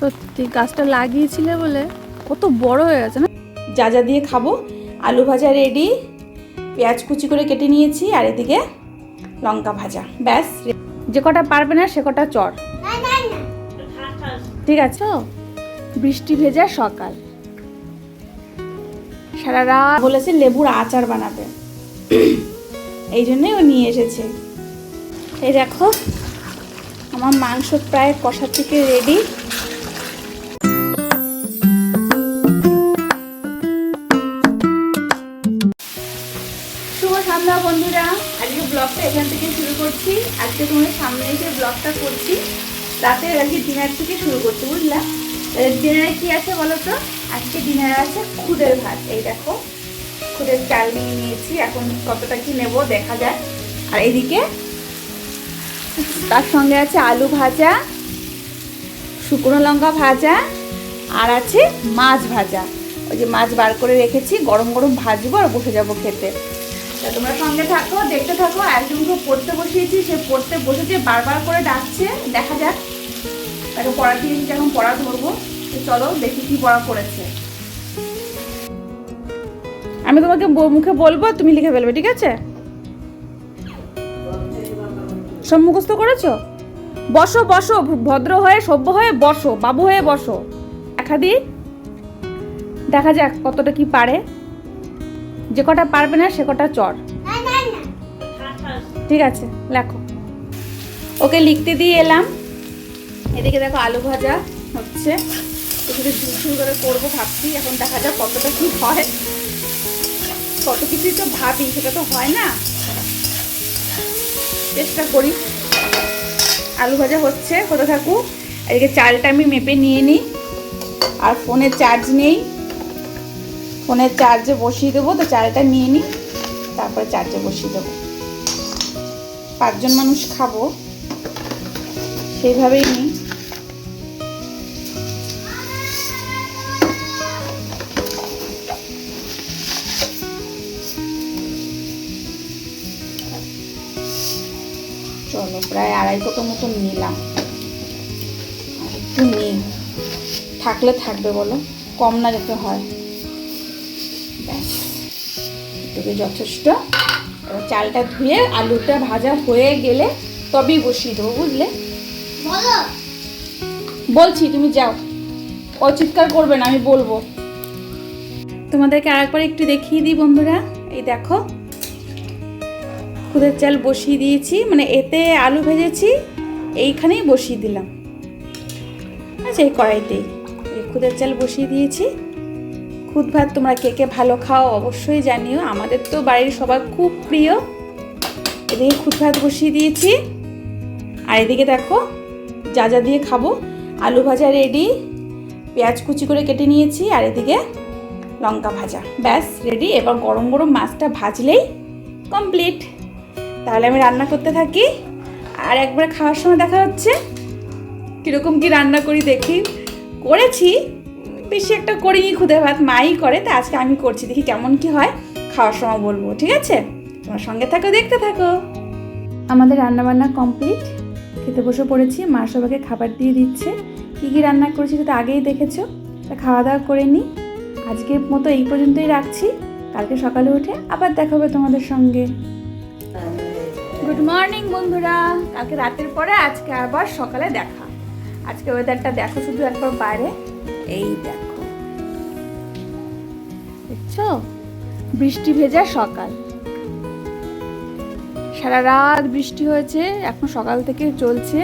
সত্যি গাছটা লাগিয়েছিলে বলে? কত বড় হয়ে গেছে না? যা যা দিয়ে খাব। আলু ভাজা রেডি পেঁয়াজ কুচি করে কেটে নিয়েছি আর এদিকে লঙ্কা ভাজা। ব্যাস। যে কটা পারবে না সে কটা চর। ঠিক আছে। বৃষ্টি ভেজা সকাল। সারা রাত বলেছে লেবুর আচার বানাবে। এই জন্যই ও নিয়ে এসেছে। এই দেখো আমার মাংস প্রায় কষা থেকে রেডি শুভ সন্ধ্যা বন্ধুরা, আজকে ব্লগটা এখান থেকে শুরু করছি। আজকে তোমার সামনে এসে ব্লগটা করছি। রাতের আজকে ডিনার থেকে শুরু করছি, বুঝলা? ডিনারে কি আছে বলো তো আজকে ডিনারে আছে খুদের ভাত, এই দেখো। খুদের চাল নিয়ে নিয়েছি, এখন কতটা কি নেব দেখা যায় আর এদিকে তার সঙ্গে আছে আলু ভাজা, শুকনো লঙ্কা ভাজা, আর আছে মাছ ভাজা। ওই যে মাছ বার করে রেখেছি, গরম গরম ভাজবো আর বসে যাব খেতে। তা তোমরা সঙ্গে থাকো, দেখতে থাকো একজনকে পড়তে বসিয়েছি, সে পড়তে বসেছে বারবার করে ডাকছে, দেখা যাক। তাকে পড়া দিয়েছি এখন পড়া ধরবো, তো চলো দেখি কি পড়া করেছে আমি তোমাকে মুখে বলব, তুমি লিখে ফেলবে, ঠিক আছে? সব মুখস্থ করেছ? বসো বসো ভদ্র হয়ে, সভ্য হয়ে বসো, বাবু হয়ে বসো। দেখা দিই দেখা যাক কতটা কি পারে। যে কটা পারবে না, সে কটা চর। ঠিক আছে, লেখো। ওকে লিখতে দিয়ে এলাম। এদিকে দেখো আলু ভাজা হচ্ছে। একটু ঝুলঝুল করে করব ভাবছি। এখন দেখা যাক কতটা কি হয়। কত কিছুই তো ভাবি, সেটা তো হয় না। চেষ্টা করি। আলু ভাজা হচ্ছে, হতে থাকুক। এদিকে চালটা আমি মেপে নিয়ে নিই। আর ফোনে চার্জ নেই। ফোনের চার্জে বসিয়ে দেবো, তো চালটা নিয়ে নিই। তারপরে চার্জে বসিয়ে দেবো। পাঁচজন মানুষ খাব। সেইভাবেই নিই। প্রায় আড়াই কোটো মতন নিলাম। আর একটু নিই। থাকলে থাকবে বলো কম না যেতে হয়। ব্যাস এটুকু যথেষ্ট। এবার চালটা ধুয়ে আলুটা ভাজা হয়ে গেলে তবেই বসিয়ে দেবো বুঝলে? বলছি তুমি যাও। ও চিৎকার করবে না আমি বলব। তোমাদেরকে আরেকবার একটু দেখিয়ে দিই বন্ধুরা। এই দেখো খুদের চাল বসিয়ে দিয়েছি মানে এতে আলু ভেজেছি, এইখানেই বসিয়ে দিলাম। আচ্ছা এই কড়াইতেই। এই খুদের চাল বসিয়ে দিয়েছি। খুদ ভাত তোমরা কে কে ভালো খাও অবশ্যই জানিও, আমাদের তো বাড়ির সবার খুব প্রিয়। এদিকে খুদ ভাত বসিয়ে দিয়েছি। আর এদিকে দেখো, যা যা দিয়ে খাব। আলু ভাজা রেডি পেঁয়াজ কুচি করে কেটে নিয়েছি, আর এদিকে লঙ্কা ভাজা। ব্যাস রেডি এবার গরম গরম মাছটা ভাজলেই কমপ্লিট তাহলে আমি রান্না করতে থাকি। আর একবারে খাওয়ার সময় দেখা হচ্ছে কীরকম কি রান্না করি দেখি। করেছি, বেশি একটা করিনি খুদে ভাত, মাই করে, তা আজকে আমি করছি, দেখি কেমন কি হয়, খাওয়ার সময় বলব, ঠিক আছে? তোমার সঙ্গে থাকো, দেখতে থাকো। আমাদের রান্নাবান্না কমপ্লিট। খেতে বসে পড়েছি, মা সবাইকে খাবার দিয়ে দিচ্ছে। কী কী রান্না করেছি সেটা আগেই দেখেছ? তা খাওয়া দাওয়া করে নিই আজকের মতো এই পর্যন্তই রাখছি। কালকে সকালে উঠে আবার দেখা হবে তোমাদের সঙ্গে। গুড মর্নিং বন্ধুরা। কালকে রাতের পরে আজকে আবার সকালে দেখা। আজকে ওয়েদারটা দেখো শুধু একবার বাইরে। এই দেখো। দেখছ? বৃষ্টি ভেজা সকাল। সারা রাত বৃষ্টি হয়েছে, এখন সকাল থেকে চলছে।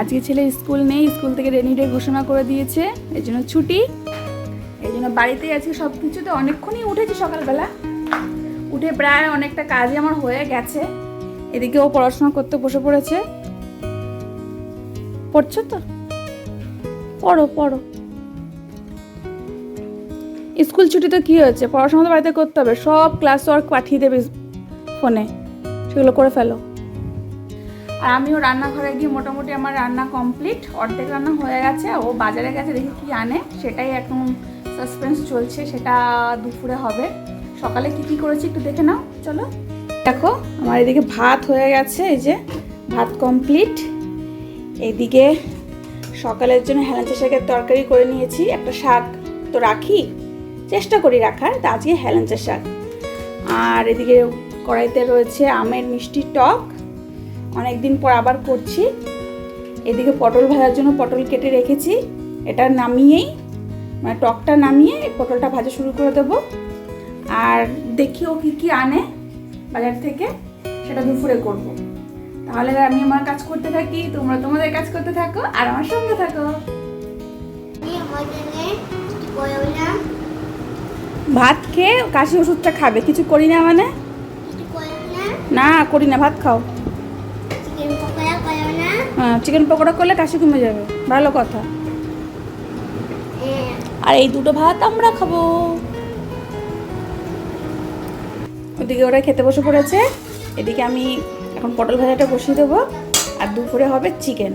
আজকে ছেলে স্কুল নেই, স্কুল থেকে রেনি ডে ঘোষণা করে দিয়েছে এই জন্য ছুটি। এই জন্য বাড়িতেই আজকে সব কিছুতে অনেকক্ষণই উঠেছি সকালবেলা। উঠে প্রায় অনেকটা কাজই আমার হয়ে গেছে। এদিকে ও পড়াশোনা করতে বসে পড়েছে। পড়ছো তো? পড়ো পড়ো। স্কুল ছুটিতে কি হয়েছে? পড়াশোনা তো বাড়িতে করতে হবে। সব ক্লাস ওয়ার্ক পাঠিয়ে দেবে ফোনে। সেগুলো করে ফেলো। আর আমিও রান্নাঘরে গিয়ে মোটামুটি আমার রান্না কমপ্লিট অর্ধেক রান্না হয়ে গেছে। ও বাজারে গেছে, দেখি কি আনে। সেটাই এখন সাসপেন্স চলছে। সেটা দুপুরে হবে। সকালে কি কি করেছি একটু দেখে নাও। চলো। দেখো, আমার এদিকে ভাত হয়ে গেছে, এই যে ভাত কমপ্লিট এইদিকে সকালের জন্য হেলাঞ্চা শাকের তরকারি করে নিয়েছি, একটা শাক তো রাখি, চেষ্টা করি রাখার, তা আজকে হেলাঞ্চা শাক আর এদিকে কড়াইতে রয়েছে আমের মিষ্টি টক অনেক দিন পর আবার করছি। এদিকে পটল ভাজার জন্য পটল কেটে রেখেছি, এটা নামিয়েই মানে টকটা নামিয়ে পটলটা ভাজা শুরু করে দেবো। আর দেখি ও কী কী আনে। বাজার থেকে সেটা দুপুরে করব। তাহলে আমি আমার কাজ করতে থাকি তোমরা তোমাদের কাজ করতে থাকো আর আমার সঙ্গে থাকো। ভাত খেয়ে কাশি ওষুধটা খাবে কিছু করি না মানে? না। করি না ভাত খাও। চিকেন পকোড়া হ্যাঁ চিকেন পকোড়া করলে কাশি কমে যাবে ভালো কথা। হ্যাঁ। আর এই দুটো ভাত আমরা খাব। ওদিকে ওরা খেতে বসে পড়েছে। এদিকে আমি এখন পটল ভাজাটা বসিয়ে দেবো। আর দুপুরে হবে চিকেন।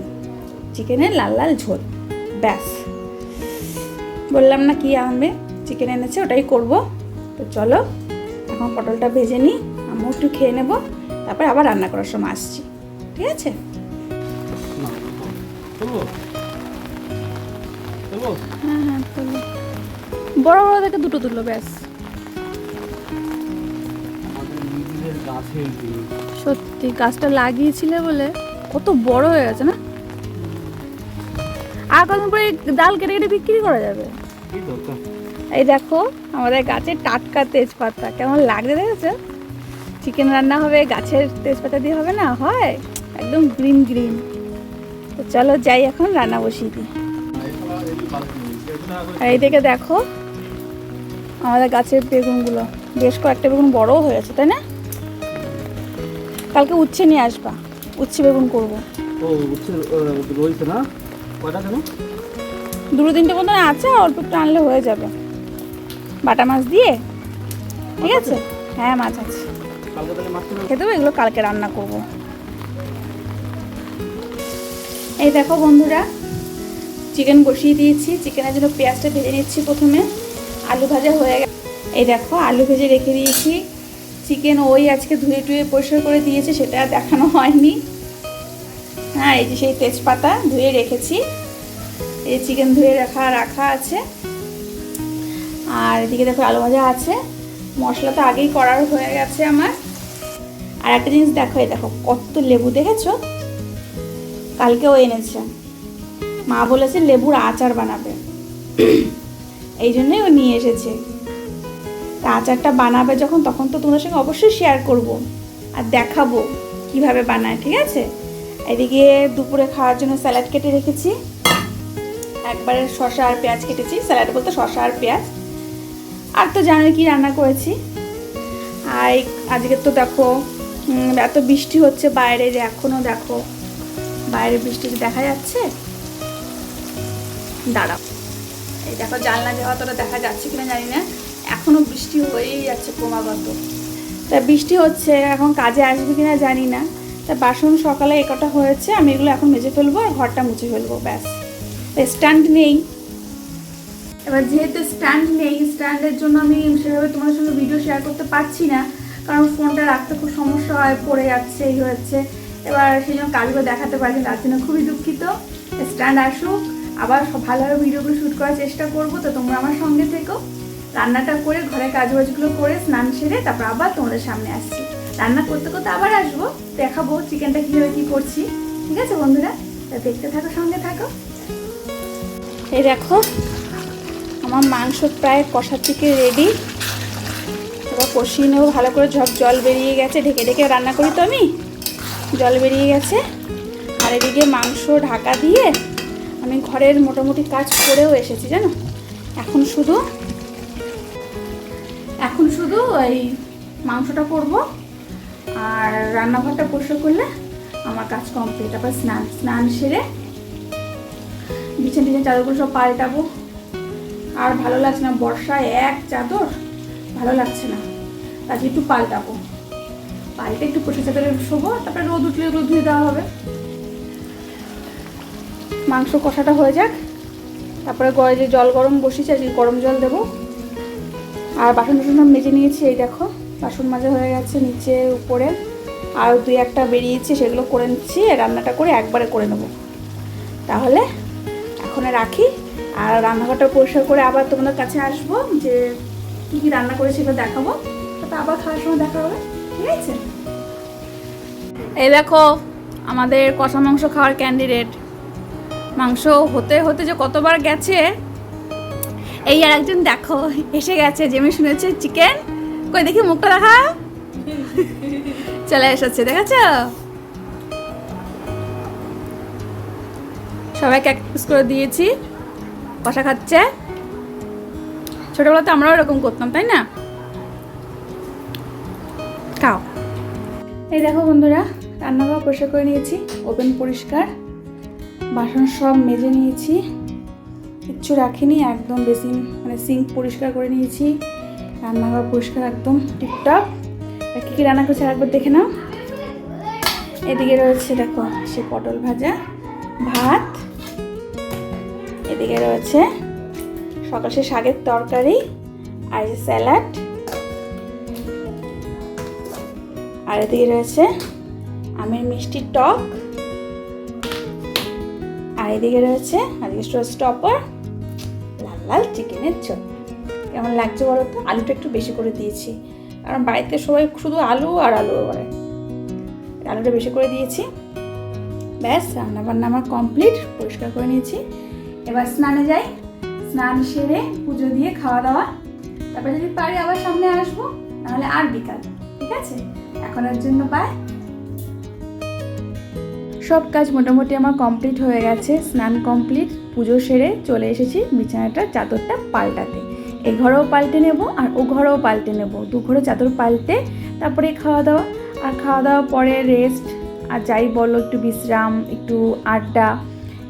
চিকেনের লাল লাল ঝোল। ব্যাস। বললাম না কি আনবে? চিকেন এনেছে ওটাই করব। তো চলো এখন পটলটা ভেজে নিই। আমি একটু খেয়ে নেব। তারপর আবার রান্না করার সময় আসছি। ঠিক আছে? হ্যাঁ হ্যাঁ। বড় বড় দেখে দুটো তুলো ব্যাস। সত্যি গাছটা লাগিয়েছিলে বলে কত বড় হয়ে গেছে না? আর কদিন পরে ডাল কেটে কেটে বিক্রি করা যাবে? এই দেখো আমাদের গাছের টাটকা তেজপাতা। কেমন লাগছে দেখেছ? চিকেন রান্না হবে গাছের তেজপাতা দিয়ে হবে না? হয় একদম গ্রিন গ্রিন তো চলো যাই এখন রান্না বসিয়ে দিই। আর এইদিকে দেখো আমাদের গাছের বেগুনগুলো বেশ কয়েকটা বেগুন বড়ও হয়েছে তাই না? কালকে উচ্ছে নিয়ে আসবা। উচ্ছে বেগুন করব। ও উচ্ছে রয়েছে না? কয়টা কেন? দুটো তিনটে মতন আছে অল্প একটু আনলে হয়ে যাবে। বাটা মাছ দিয়ে? ঠিক আছে? হ্যাঁ মাছ আছে। খেতে হবে এগুলো কালকে রান্না করব। এই দেখো বন্ধুরা চিকেন বসিয়ে দিয়েছি। চিকেনের জন্য পেঁয়াজটা ভেজে নিচ্ছি প্রথমে। আলু ভাজা হয়ে গেছে। এই দেখো আলু ভেজে রেখে দিয়েছি। চিকেন ওই আজকে ধুয়ে টুয়ে পরিষ্কার করে দিয়েছে সেটা দেখানো হয়নি। হ্যাঁ এই যে সেই তেজপাতা ধুয়ে রেখেছি। এই চিকেন ধুয়ে রাখা রাখা আছে। আর এদিকে দেখো আলু ভাজা আছে। মশলা তো আগেই করার হয়ে গেছে আমার। আর একটা জিনিস দেখো এই দেখো কত লেবু দেখেছ? কালকেও এনেছে। মা বলেছে লেবুর আচার বানাবে। এই জন্যই ও নিয়ে এসেছে। তা আচারটা বানাবে যখন, তখন তো তোমাদের সঙ্গে অবশ্যই শেয়ার করব আর দেখাবো কীভাবে বানায়, ঠিক আছে? এদিকে দুপুরে খাওয়ার জন্য স্যালাড কেটে রেখেছি। একবারে শসা আর পেঁয়াজ কেটেছি। স্যালাড বলতে শসা আর পেঁয়াজ। আর তো জানোই কি রান্না করেছি। আর আজকে তো দেখো এত বৃষ্টি হচ্ছে বাইরে, যে এখনও দেখো, বাইরে বৃষ্টি দেখা যাচ্ছে। দাঁড়াও। এই দেখো, জানলা দেওয়া তোরা দেখা যাচ্ছে কিনা জানি না। এখনও বৃষ্টি হয়েই যাচ্ছে ক্রমাগত। তা বৃষ্টি হচ্ছে, এখন কাজে আসবে কিনা জানি না। তা বাসন সকালে একটা হয়েছে, আমি এগুলো এখন মেজে ফেলব আর ঘরটা মুছে ফেলব, ব্যাস। স্ট্যান্ড নেই। এবার যেহেতু স্ট্যান্ড নেই, স্ট্যান্ডের জন্য আমি সেভাবে তোমার সঙ্গে ভিডিও শেয়ার করতে পারছি না, কারণ ফোনটা রাখতে খুব সমস্যা হয়, পড়ে যাচ্ছে, এই হচ্ছে। এবার সেই জন্য কাজগুলো দেখাতে পারছি তার জন্য খুবই দুঃখিত। স্ট্যান্ড আসুক, আবার ভালোভাবে ভিডিওগুলো শ্যুট করার চেষ্টা করব, তো তোমরা আমার সঙ্গে থেকো। রান্নাটা করে, ঘরে কাজ বাজগুলো করে, স্নান সেরে তারপর আবার তোমাদের সামনে আসছি। রান্না করতে করতে আবার আসব। দেখাবো চিকেনটা কীভাবে কী করছি। ঠিক আছে বন্ধুরা? তা দেখতে থাকো, সঙ্গে থাকো। এই দেখো, আমার মাংস প্রায় কষার থেকে রেডি এবার কষিয়ে নেব, ভালো করে ঝপ, জল বেরিয়ে গেছে। ঢেকে ঢেকে রান্না করি তো আমি। জল বেরিয়ে গেছে। আর এদিকে মাংস ঢাকা দিয়ে আমি ঘরের মোটামুটি কাজ করেও এসেছি, জানো? এখন শুধু এখন শুধু এই মাংসটা করব আর রান্নাঘরটা পরিষ্কার করলে আমার কাজ কমপ্লিট তারপর স্নান স্নান সেরে বিছান টিছান চাদরগুলো সব পাল্টাবো। আর ভালো লাগছে না, বর্ষায় এক চাদর ভালো লাগছে না। আজকে একটু পাল্টাবো। পাল্টে একটু পরিষ্কার চাদরে শোবো, তারপরে রোদ উঠলে রোদ ধুয়ে দেওয়া হবে। মাংস কষাটা হয়ে যাক। তারপরে যে জল গরম বসিয়েছি, আজকে গরম জল দেবো। আর বাসন টাসন মেজে নিয়েছি, এই দেখো। বাসন মাজা হয়ে গেছে নিচে, উপরে। আর দুই একটা বেরিয়েছে, সেগুলো করে নিচ্ছি, রান্নাটা করে একবারে করে নেব। তাহলে এখন রাখি। আর রান্নাঘরটা পরিষ্কার করে আবার তোমাদের কাছে আসব, যে কী কী রান্না করে সেগুলো দেখাবো। তারপর আবার খাওয়ার সময় দেখা হবে, ঠিক আছে? এই দেখো, আমাদের কষা মাংস খাওয়ার ক্যান্ডিডেট মাংস হতে হতে যে কতবার গেছে এই আর একজন দেখো, এসে গেছে যেমনি শুনেছে, চিকেন? কই দেখি মুখটা দেখা চলে এসেছে, দেখেছ? সবাইকে এক পিস করে দিয়েছি। কষা খাচ্ছে। ছোটবেলাতে আমরাও এরকম করতাম, তাই না? খাও। এই দেখো বন্ধুরা, রান্নাঘর পরিষ্কার করে নিয়েছি, ওভেন পরিষ্কার। বাসন সব মেজে নিয়েছি। কিচ্ছু রাখিনি, একদম বেসিন মানে সিঙ্ক পরিষ্কার করে নিয়েছি, রান্নাঘর পরিষ্কার একদম টিপটপ। কী কী রান্না করছে একবার দেখে নাও। এদিকে রয়েছে, দেখো, সে পটল ভাজা, ভাত, এদিকে রয়েছে সকাল সে শাকের তরকারি আর স্যালাড। আর এদিকে রয়েছে আমের মিষ্টি টক। আর এদিকে রয়েছে, আজকে স্টপার। লাল চিকেনের ঝোল কেমন লাগছে বলো তো? আলুটা একটু বেশি করে দিয়েছি। কারণ বাড়িতে সবাই শুধু আলু আর আলু করে। আলুটা বেশি করে দিয়েছি। ব্যাস রান্না বান্না আমার কমপ্লিট, পরিষ্কার করে নিয়েছি। এবার স্নানে যাই। স্নান সেরে পুজো দিয়ে খাওয়া দাওয়া। তারপরে যদি পারি আবার সামনে আসব, নাহলে আর বিকাল। ঠিক আছে? এখনের জন্য বাই সব কাজ মোটামুটি আমার কমপ্লিট হয়ে গেছে। স্নান কমপ্লিট। পুজো সেরে চলে এসেছি বিছানাটা চাদরটা পাল্টাতে। এই ঘরেও পাল্টে নেব আর ও ঘরেও পাল্টে নেব। দু ঘরে চাদর পাল্টে তারপরে খাওয়া দাওয়া। আর খাওয়া দাওয়া পরে রেস্ট আর যাই বলো, একটু বিশ্রাম, একটু আড্ডা।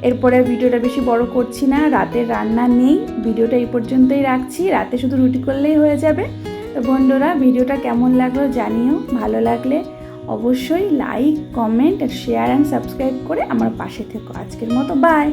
এরপরে ভিডিওটা বেশি বড় করছি না রাতের রান্না নেই। ভিডিওটা এই পর্যন্তই রাখছি। রাতে শুধু রুটি করলেই হয়ে যাবে। তো বন্ধুরা, ভিডিওটা কেমন লাগল জানিও। ভালো লাগলে অবশ্যই লাইক কমেন্ট আর শেয়ার অ্যান্ড সাবস্ক্রাইব করে আমার পাশে থেকো। আজকের মতো বাই